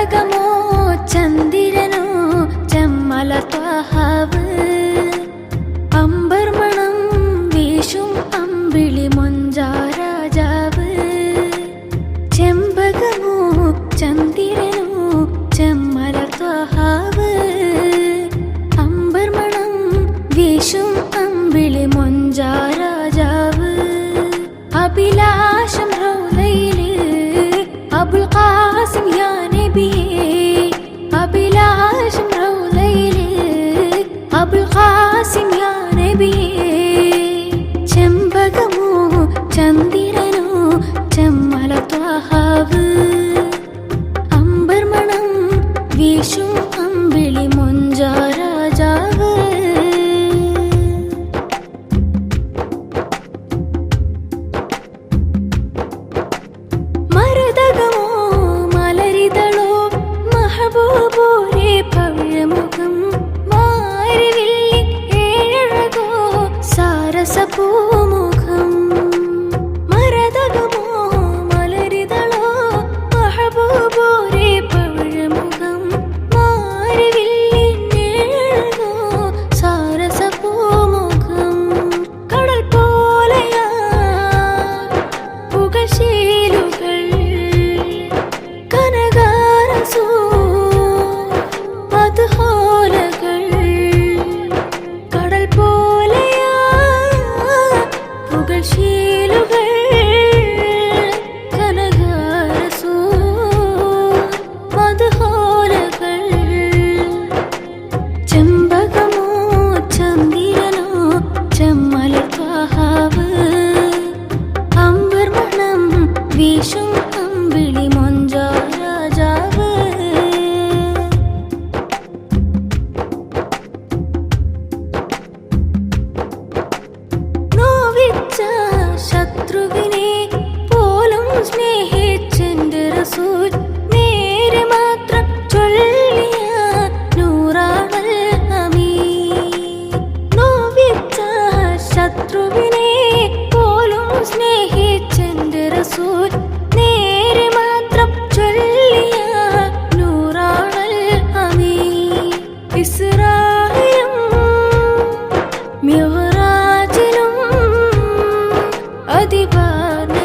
ചെമ്പകമോ ചന്ദിരനോ? ചെമ്മല ത്വഹാവ് അമ്പർമണം വീശും അമ്പിളി മൊഞ്ചാരാജാവ്. ചെമ്പകമോ? ചന്ദിരനോ? ചെമ്മല ത്വഹാവ് അമ്പർമണം വീശും അമ്പിളി മൊഞ്ചാരാജാവ്. അഭിലാഷം റൗലയിൽ யாசின் யானபியே മിവറാജിലും അതിപാന